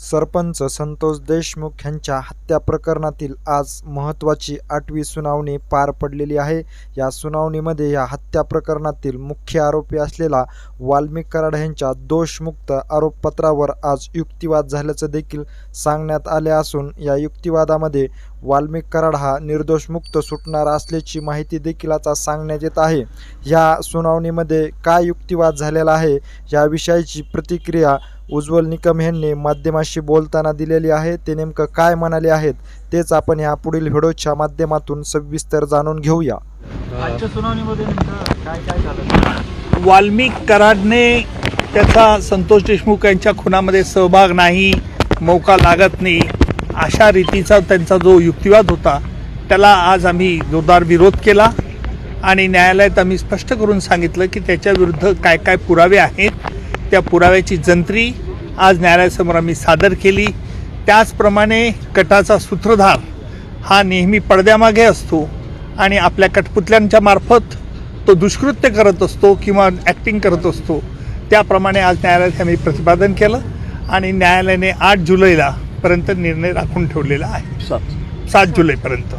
सरपंच संतोष देशमुख यांच्या हत्या प्रकरणातील आज महत्त्वाची आठवी सुनावणी पार पडलेली आहे. या सुनावणीमध्ये या हत्या प्रकरणातील मुख्य आरोपी असलेला वाल्मिक कराड यांच्या दोषमुक्त आरोपपत्रावर आज युक्तिवाद झाल्याचं देखील सांगण्यात आले असून या युक्तिवादामध्ये वाल्मिक कराड हा निर्दोषमुक्त सुटणार असल्याची माहिती देखील आता सांगण्यात येत आहे. ह्या सुनावणीमध्ये काय युक्तिवाद झालेला आहे याविषयीची प्रतिक्रिया उज्ज्वल निकम यांनी माध्यमाशी बोलताना दिलेली आहे. ते नेमकं काय म्हणाले आहेत तेच आपण ह्या पुढील व्हिडिओच्या माध्यमातून सविस्तर जाणून घेऊया. आजच्या सुनावणीमध्ये नेमकं काय काय झालं? वाल्मिक कराडने त्याचा संतोष देशमुख यांच्या खुनामध्ये सहभाग नाही मौका लागत नाही. अशा रीतीचा त्यांचा जो युक्तिवाद होता त्याला आज आम्ही जोरदार विरोध केला आणि न्यायालयात आम्ही स्पष्ट करून सांगितलं की त्याच्याविरुद्ध काय काय पुरावे आहेत त्या पुराव्याची जंत्री आज न्यायालयासमोर आम्ही सादर केली. त्याचप्रमाणे कटाचा सूत्रधार हा नेहमी पडद्यामागे असतो आणि आपल्या कठपुतल्यांच्या मार्फत तो दुष्कृत्य करत असतो किंवा ॲक्टिंग करत असतो. त्याप्रमाणे आज न्यायालयात आम्ही प्रतिपादन केलं आणि न्यायालयाने आठ जुलैला पर्यंत निर्णय राखून ठेवलेला आहे. सात जुलैपर्यंत.